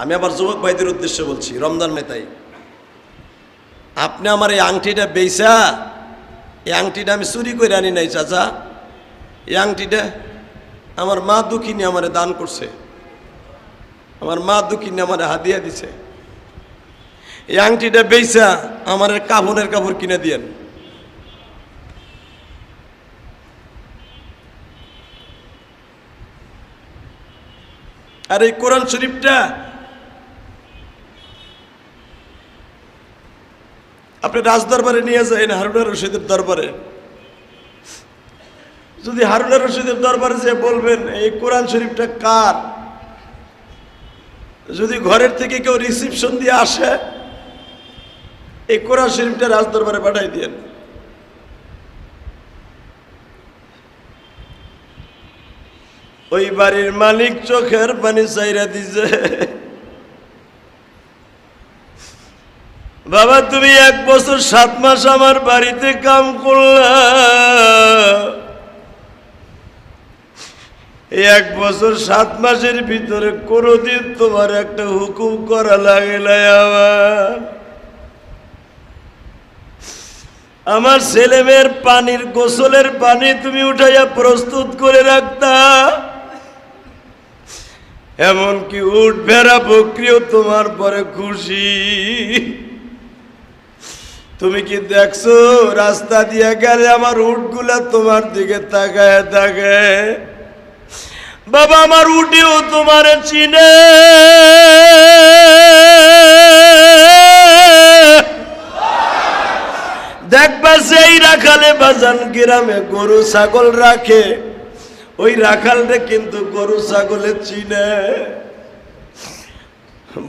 আমি আবার যুবক ভাইদের উদ্দেশ্যে বলছি, রমজান মেতাই আপনি আমার এই আংটিটা বেচা এই আংটিটা আমি চুরি করে আনি নাই চাচা। এই আংটিটা আমার মা দুঃখিনী আমারে দান করছে। আমার মা দুঃখিনী আমারে হাদিয়া দিছে। এই আংটিটা বেচা আমার কাপড়ের কাপড় কিনে দিয়েন। আর এই কোরআন শরীফটা আপনি রাজ দরবারে নিয়ে যান হারুনা রশিদের দরবারে। যদি হারুনা রশিদের দরবারে যে বলবেন, এই কোরআন শরীফটা কার? যদি ঘরের থেকে কেউ রিসিপশন দিয়ে আসে, এই কোরআন শরীফটা রাজ দরবারে পাঠাই দিয়েন। ওই বাড়ির মালিক চোখের পানি চাইরা দিছে। বাবা, তুমি এক বছর সাত মাস আমার বাড়িতে কাম করলা। এক বছর সাত মাসের ভিতরে কোনোদিন তোমার একটা হুকুম করা লাগে নাই আমার। আমার ছেলে মেয়ের পানির গোসলের পানি তুমি উঠাইয়া প্রস্তুত করে রাখতা। এমনকি উঠ ভেড়া বকরিও তোমার পরে খুশি। তুমি কি দেখছ রাস্তা দিয়ে গেলে আমার উটগুলা তোমার দিকে তাকায় থাকে বাবা, আমার উঠেও তোমার চিনে। দেখবা সেই রাখালে বাজান গ্রামে গরু, ছাগল রাখে, ওই রাখালরে কিন্তু গরু, ছাগলে চিনে।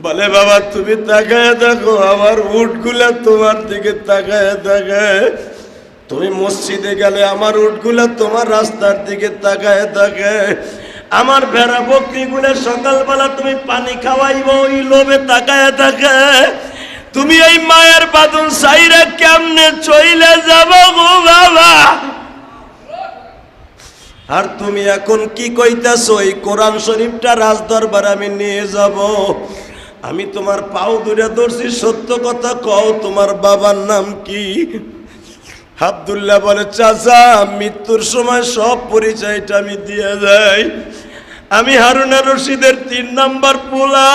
বলে, বাবা, তুমি তাকায় দেখো, আমার উটগুলা তোমার দিকে তাকায় থাকে তুমি মসজিদে গেলে আমার উটগুলা তোমার রাস্তার দিকে তাকায় থাকে আমার ভেড়া বকরিগুলো সকালবেলা তুমি পানি খাওয়াইব, ওই লোভে তাকায় থাকে তুমি এই মায়ের বাদন সাইরা কেমনে চইলে যাব গো বাবা? আর তুমি এখন কি কইতাছো? এই কোরআন শরীফটা রাজদরবার আমি নিয়ে যাব। আমি তোমার পাও দূরে ধরছি, সত্য কথা কও, তোমার বাবার নাম কি? আবদুল্লাহ বলে, চাচা, মৃত্যুর সময় সব পরিচয়টা আমি দিয়ে যাই আমি হারুনা রশিদের তিন নাম্বার পোলা।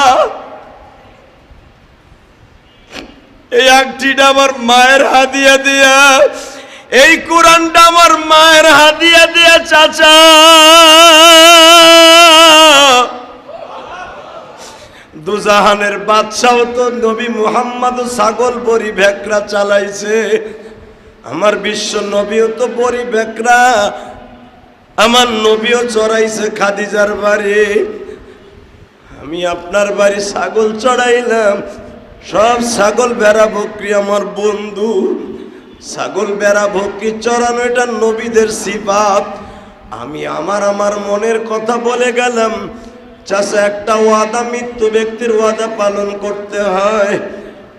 এই আংটিটা আমার মায়ের হাদিয়া দিয়া, এই কোরআনটা আমার মায়ের হাদিয়া দিয়া, চাচা। দুজাহানের বাদশাহ তো নবী মুহাম্মদ ছাগল বড়ি ভেকরা চালাইছে। আমার বিশ্ব নবীও তো বড়ি ভেকরা। আমার নবীও চড়াইছে খাদিজার বাড়ি। আমি আপনার বাড়ি ছাগল চড়াইলাম। সব ছাগল বেড়া বকরি আমার বন্ধু। ছাগল বেড়া বকরি চড়ানো এটা নবীদের সিবাত আমি আমার আমার মনের কথা বলে গেলাম। চাষা একটা ওয়াদা, মৃত্যু ব্যক্তির ওয়াদা পালন করতে হয়।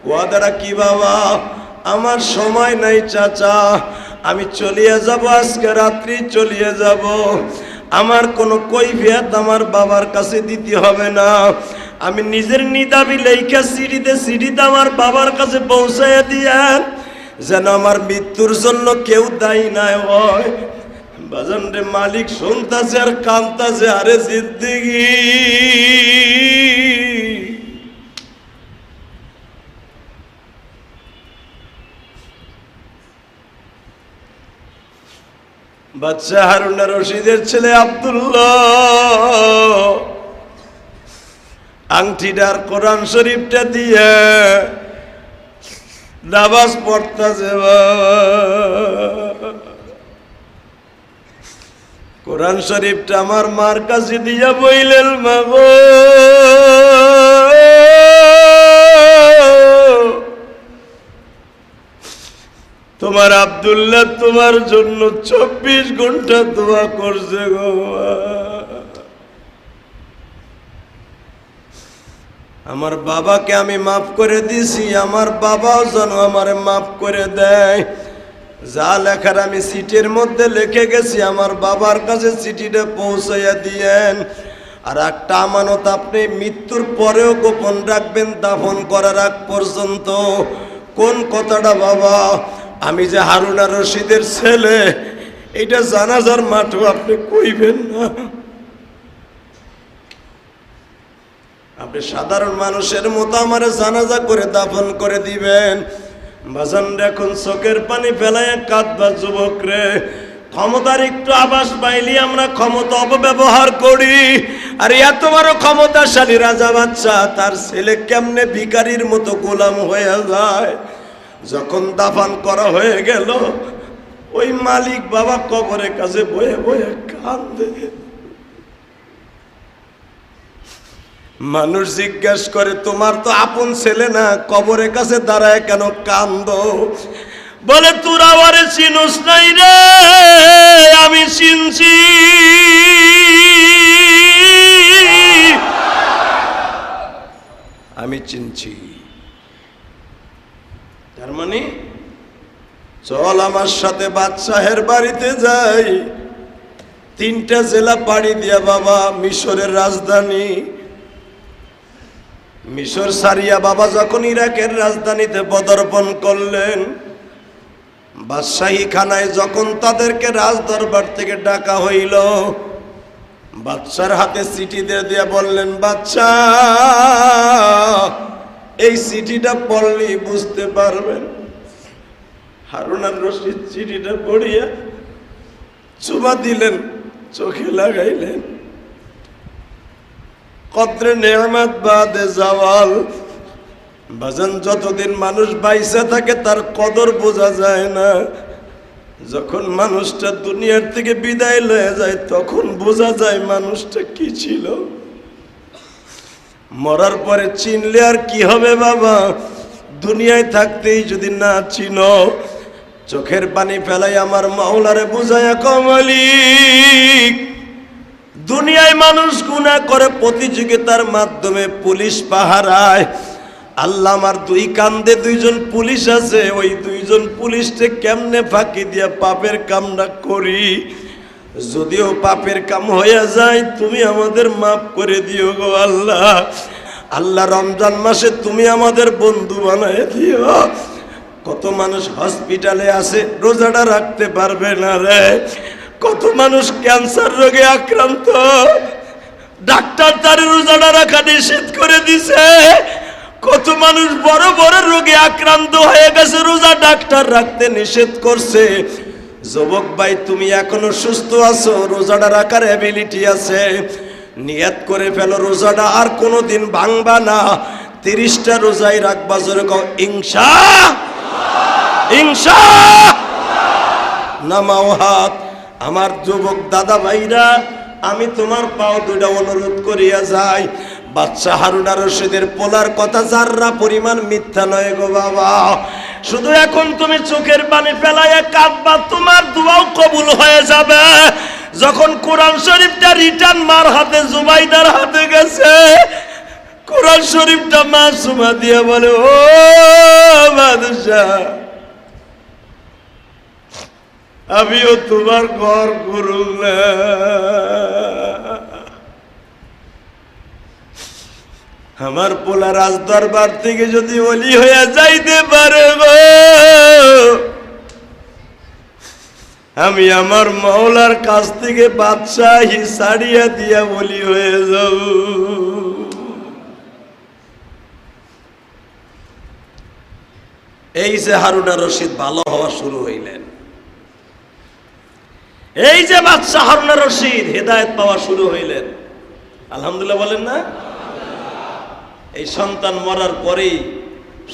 ওয়াদাটা কি বাবা? আমার সময় নাই চাচা, আমি চলিয়ে যাব, আজকে রাত্রি চলিয়ে যাব। আমার কোনো কৈফিয়ত আমার বাবার কাছে দিতে হবে না। আমি নিজের নিদাবি লেখা সিঁড়িতে সিঁড়িতে আমার বাবার কাছে পৌঁছাইয়া দিয়ান যেন আমার মৃত্যুর জন্য কেউ দায়ী নাই হয়। বাজান মালিক শুনতাছে আর কান্তাছে, আরে জিন্দিগি বাচ্চা হারুনা রশিদের ছেলে আব্দুল্লাহ। আংটিটার কোরআন শরীফটা দিয়ে নামাজ পড়তেছে কোরআন শরীফটা আমার মার কাছে দিয়া বইলেন মাগো তোমার আব্দুল্লাহ তোমার জন্য চব্বিশ ঘণ্টা দোয়া করছে গো আমার বাবাকে আমি মাফ করে দিছি, আমার বাবাও যেন আমার মাফ করে দেয়। যা লেখার আমি সিটের মধ্যে লিখে গেছি, আমার বাবার কাছে চিঠিটা পৌঁছাইয়া দিয়েন। আর একটা আমানত আপনি মৃত্যুর পরেও গোপন রাখবেন, দাফন করার আগ পর্যন্ত। কোন কথাটা বাবা? আমি যে হারুনা রশিদের ছেলে এটা জানাজার মাঠও আপনি কইবেন না। আপনি সাধারণ মানুষের মতো আমার জানাজা করে দাফন করে দিবেন। বাজান এখন চোখের পানি ফেলায় কাঁদবা যুবক রে। ক্ষমতার একটু আবাস পাইলি, আমরা ক্ষমতা অপব্যবহার করি। আর এত বড় ক্ষমতাশালী রাজা বাচ্চা, তার ছেলে কেমনে ভিকারির মতো গোলাম হয়ে যায়? যখন দাফান করা হয়ে গেল, ওই মালিক বাবা কবরের কাছে বয়ে বয়ে কান্দে। মানুষ জিজ্ঞেস করে, তোমার তো আপন ছেলে না? কবরের কাছে দাঁড়ায় কেন কান্দ বলে, তোরা আমারে চিনুস নাই রে, আমি চিনছি। আমি চিনছি। তার মানে চল আমার সাথে বাদশাহের বাড়িতে যাই। তিনটা জেলা পাড়ি দিয়া বাবা, মিশরের রাজধানী। মিশর সারিয়া বাবা যখন ইরাকের রাজধানীতে পদার্পণ করলেন বাদশাহী খানায় যখন তাদেরকে রাজদরবার থেকে ডাকা হইল বাচ্চার হাতে চিঠি দিয়ে দিয়ে বললেন বাচ্চা এই চিঠিটা পড়লেই বুঝতে পারবেন। হারুনার রশিদ চিঠিটা পড়িয়া চুমা দিলেন, চোখে লাগাইলেন। কদ্রে নেয়ামাত বাদে জাওয়াল। বাজান, যতদিন মানুষ বাইসে থাকে, তার কদর বোঝা যায় না। যখন মানুষটা দুনিয়ার থেকে বিদায় লয়ে যায়, তখন বোঝা যায় মানুষটা কি ছিল। মরার পরে চিনলে আর কি হবে বাবা? দুনিয়ায় থাকতেই যদি না চিনো, চোখের পানি ফেলাই আমার মাওলারে বুঝায়া কমালিক দুনিয়ায় মানুষ গুণা করে প্রতিযোগিতার মাধ্যমে পুলিশ পাহারায়। আল্লাহ আমার দুই কান্দে দুইজন পুলিশ আছে, ওই দুইজন পুলিশকে কেমনে ফাঁকি দিয়া পাপের কামটা করি? যদিও পাপের কাম হয়ে যায়, তুমি আমাদের মাফ করে দিও গো আল্লাহ। আল্লাহ রমজান মাসে তুমি আমাদের বন্ধু বানায় দিও। কত মানুষ হসপিটালে আছে, রোজাটা রাখতে পারবে না রে। কত মানুষ ক্যান্সার রোগে আক্রান্ত? ডাক্তার তার রোজাটা রাখা নিষেধ করে দিছে। কত মানুষ বড় বড় রোগে আক্রান্ত হয়ে গেছে, রোজা ডাক্তার রাখতে নিষেধ করছে। যুবক ভাই, তুমি এখনও সুস্থ আছো রোজাটা রাখার অ্যাবিলিটি আছে। নিয়াত করে ফেলো রোজাটা আর কোনোদিন ভাঙবা না। তিরিশটা রোজাই রাখবা যেরকম ইংসা ইংসা নামাও হাত। আমার যুবক দাদা ভাইরা, আমি তোমার পাও দুটা অনুরোধ করিয়া যাই। বাচ্চা হারুনা রশিদের পোলার কথা যাররা পরিমাণ মিথ্যা নয় গো বাবা। শুধু এখন তুমি চোখের পানি ফেলাইয়া কাঁদবা, তোমার দুয়াও কবুল হয়ে যাবে। যখন কোরআন শরীফটা রিটার্ন মার হাতে, জুবাইদার হাতে গেছে, কোরআন শরীফটা মা সুমা দিয়ে বলে, ও বাদশাহ আমিও তোমার ঘর করুন না আমার পোলা রাজ দরবার থেকে যদি অলি হয়ে যাইতে পারে আমি আমার মৌলার কাছ থেকে বাদশাহী সারিয়া দিয়া বলি হয়ে যাব। এই যে হারুনা রশিদ ভালো হওয়া শুরু হইলেন। এই যে বাচ্চা হারুনা রশিদ, হেদায়ত পাওয়া শুরু হইলেন। আলহামদুলিল্লাহ বলেন না? এই সন্তান মরার পরেই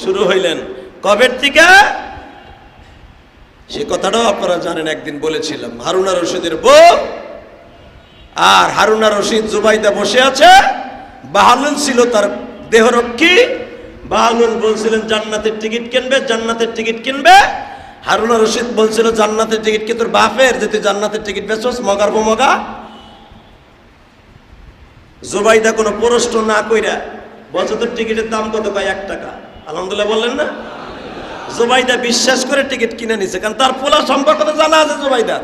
শুরু হইলেন। কবের থেকে? সে কথাটাও আপনারা জানেন, একদিন বলেছিলাম, হারুনা রশিদের বউ আর হারুনা রশিদ জুবাইদা বসে আছে। বাহালুল ছিল তার দেহরক্ষী। বাহালুল বলছিলেন, জান্নাতের টিকিট কিনবে, জান্নাতের টিকিট কিনবে। হারুনা রশিদ বলছিল, জান্নাতের টিকিট কি তোর বাপের? যে তুই জান্নাতের টিকিট বেচোস, মগার মগা। জোবাইদা কোনো প্রশ্ন না কইরা বলছে তোর টিকিটের দাম কত? কয়, এক টাকা। আলহামদুলিল্লাহ বললেন না। জোবাইদা বিশ্বাস করে টিকিট কিনে নিছে, কারণ তার পোলা সম্পর্কে তো জানা আছে জোবাইদা।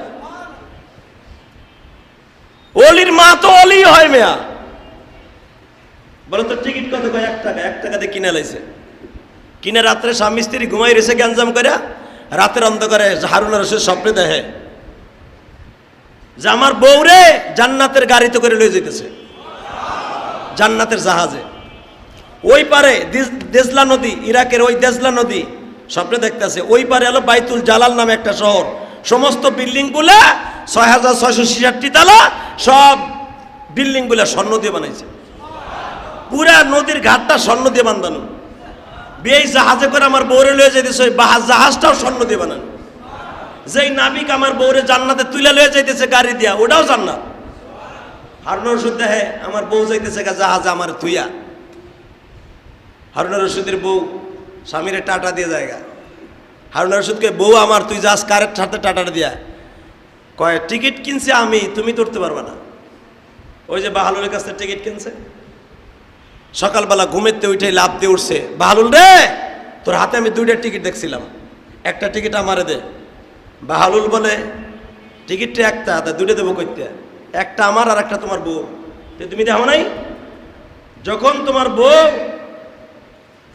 অলির মা তো অলি হয় মেয়া। বলো তো টিকিট কত? কয়, এক টাকা। এক টাকা দিয়ে কিনে লাইছে। কিনে রাত্রে স্বামী স্ত্রী ঘুমাই রেছে গ্যাঞ্জাম করে রাতের অন্ধকারে হারুনা রসের স্বপ্নে দেখে যে আমার বউরে জান্নাতের গাড়িতে করে লয়ে যেতেছে। জান্নাতের জাহাজে। ওই পারে দেজলা নদী, ইরাকের ওই দেজলা নদী স্বপ্নে দেখতেছে। ওই পারে হলো বাইতুল জালাল নামে একটা শহর। সমস্ত বিল্ডিংগুলা ছয় হাজার ছয়শো ছিষট্টি তালা, সব বিল্ডিংগুলা স্বর্ণ দিয়ে বানাইছে। পুরা নদীর ঘাটটা স্বর্ণ দিয়ে বান্ধানো। বিয়ে জাহাজে করে আমার বউরে লয়ে যেতেছে ওই জাহাজটাও স্বর্ণ দিয়ে বানানো যেই নাবিক আমার বউরে জান্নাতে তুলে লয়ে যাইতেছে গাড়ি দিয়া, ওটাও জান্নাত। হারুন রশিদ দেখে আমার বউ যাইতেছে জাহাজে আমার তুইয়া হারুন রশিদের বউ স্বামীরে টাটা দিয়ে জায়গা হারুন রশিদকে বউ আমার, তুই যাস কারের সাথে টাটা দিয়া। কয়, টিকিট কিনছে আমি, তুমি তুলতে পারবা না। ওই যে বাহালুরের কাছে টিকিট কিনছে। সকালবেলা ঘুমেতে উঠে লাভ দিয়ে উঠছে বাহালুল রে! তোর হাতে আমি দুইটা টিকিট দেখছিলাম। একটা টিকিট আমারে দে। বাহালুল বলে, টিকিটটা একটা, তা দুইটা দেবো করতে একটা আমার আর একটা তোমার বউ। তুমি দেখো নাই? যখন তোমার বউ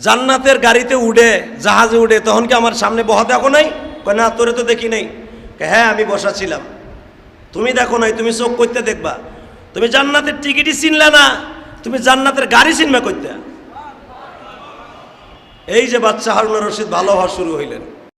জান্নাতের গাড়িতে উঠে, জাহাজে উঠে, তখন কি আমার সামনে বহা দেখো নাই? না, তোরে তো দেখি নাই। হ্যাঁ আমি বসা ছিলাম। তুমি দেখো নাই, তুমি চোখ করতে দেখবা। তুমি জান্নাতের টিকিটই চিনলে না। তুমি জান্নাতের গাড়ি চিনবে করতে এই যে বাচ্চা হারুন রশিদ ভালো হওয়া শুরু হইলেন।